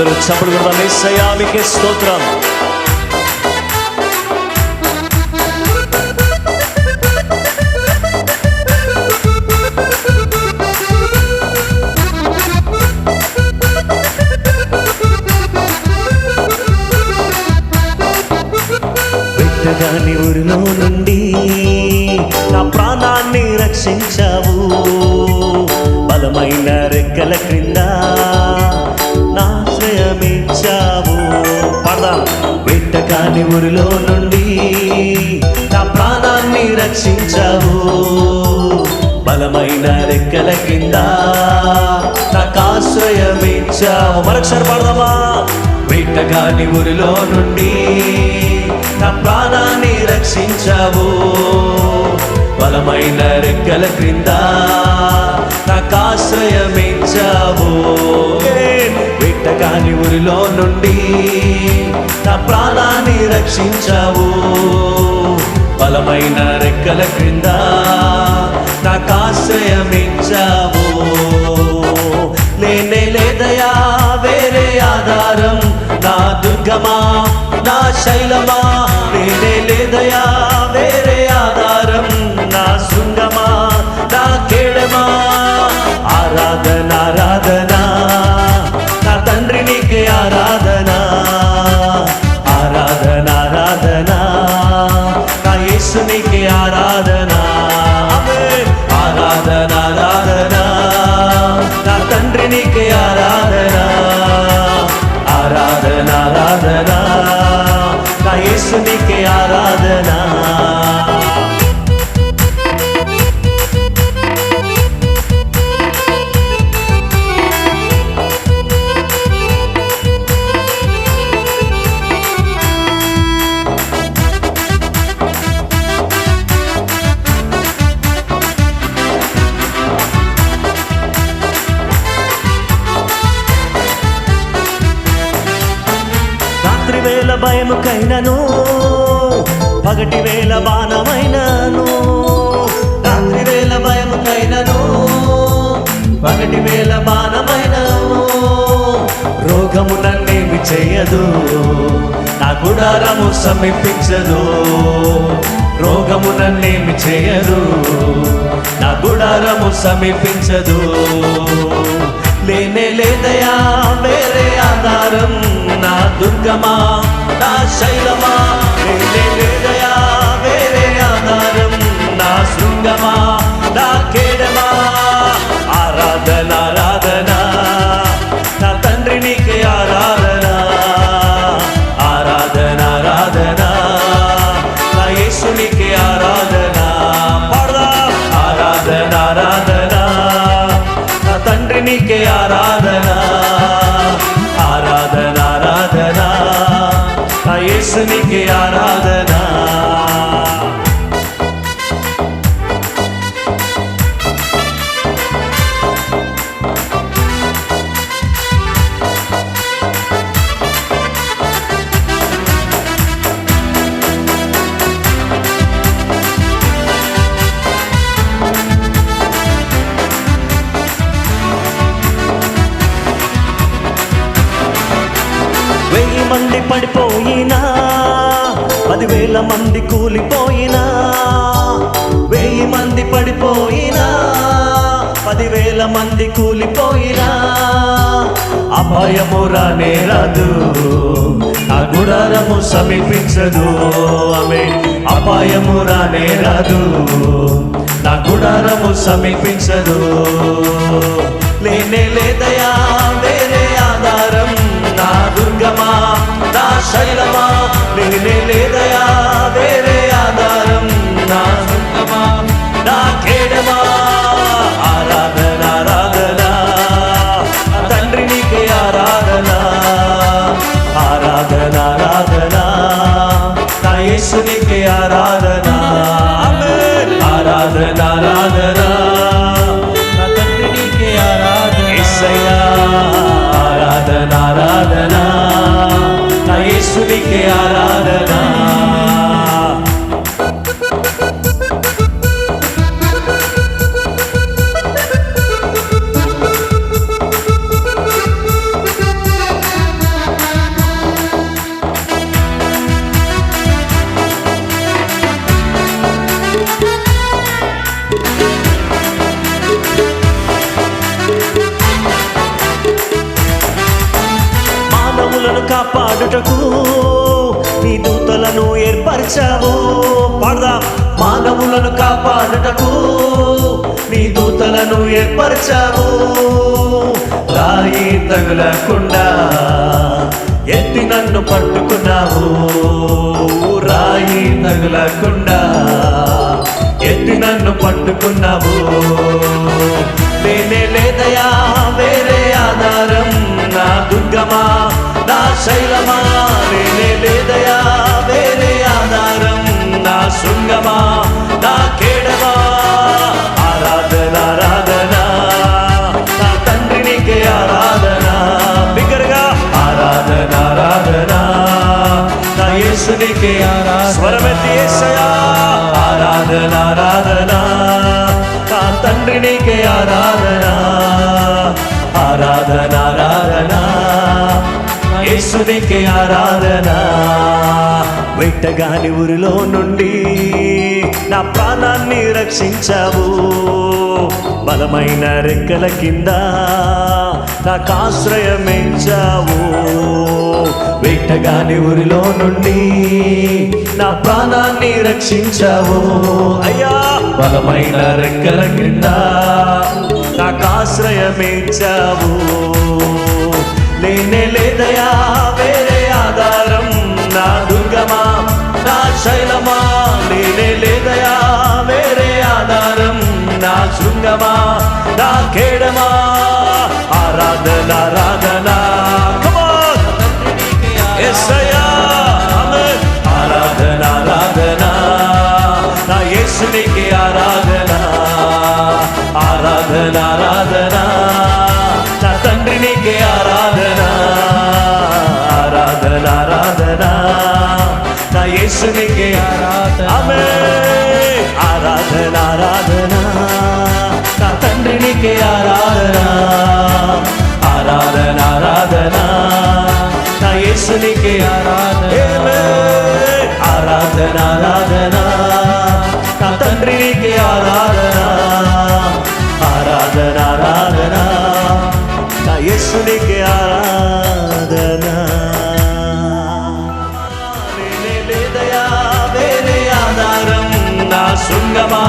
అందరూ చప్పుడు కూడా మెస్సయ్యా మీకే స్తోత్రం. దాని ఊరిలో నుండి నా ప్రాణాన్ని రక్షించావు. బలమైన రెక్కల క్రింద పెట్టగాని ఊరిలో నుండి నా ప్రాణాన్ని రక్షించావు. బలమైన రెక్కల కింద నాకు ఆశ్రయమిచ్చావు మరొకసారి పడదామా? వేటగాని ఊరిలో నుండి నా ప్రాణాన్ని రక్షించావు. బలమైన రెక్కల క్రింద నాకు ఆశ్రయమిచ్చావు వేటగాని ఊరిలో నుండి నా ప్రాణాన్ని రక్షించావు. బలమైన రెక్కల క్రింద నాకు నేనే లేదయా వేరే ఆధారం. నా దుర్గమా నా శైలమా నేనే లేదయా నీకే ఆరాధన ఆరాధన ఆరాధన నా యేసు నీకే ఆరాధన భయముకైనను పగటి వేళ బాణమైనను రాత్రి వేళ భయముకైనను పగటి వేళ బాణమైనను. రోగము నన్నేమి చేయదు నా గుడారము సమీపించదు. రోగము నన్నేమి చేయదు నా గుడారము సమీపించదు. లేనే లేదయా వేరే ఆధారం. నా దుర్గమా నా శైలమా పడిపోయినా పదివేల మంది కూలిపోయినా వెయ్యి మంది పడిపోయినా పదివేల మంది కూలిపోయినా. అభయము రానే రాదు ఆ గుడారము సమీపించదు ఆమె అపాయము రానే రాదు నా గుడారము సమీపించదు. లేనే లేదయా యేసునికి ఆరాధన నీ దూతలను ఏర్పరిచావు. పాడదాం మానవులను కాపాడుటకు. నీ దూతలను ఏర్పరిచావు. రాయి తగులకుండా ఎత్తి నన్ను పట్టుకున్నావు. రాయి తగులకుండా ఎత్తి నన్ను పట్టుకున్నావు. దేవునికి ఆరాధన స్వరమెత్తి ఆరాధన ఆరాధన నా తండ్రి నీకే ఆరాధన ఆరాధన ఆరాధన యేసునికే ఆరాధన వెట్టగాని ఊరిలో నుండి నా ప్రాణాన్ని రక్షించావు. బలమైన రెక్కల కింద నాకు ఆశ్రయమించావు వేటగాని ఊరిలో నుండి నా ప్రాణాన్ని రక్షించావు. అయ్యా బలమైన రెక్కల కింద నాకు ఆశ్రయమించావు లేనే లేదయా శృంగమా? నేనే లేదయా? వేరే ఆధారం నా శృంగమా? నా కేడమా ఆరాధన ఆరాధన. Come ఆరాధన నా తండ్రి నీకే ఆరాధన. ఆరాధన ఆరాధన నా యేసు నీకే ఆరాధన ఆరాధన ఆరాధన నా తండ్రి నీకే ఆరాధన. ఆరాధన ఆరాధన నా యేసు నీకే ఆరాధన వేరే ఆధారం నా శృంగమా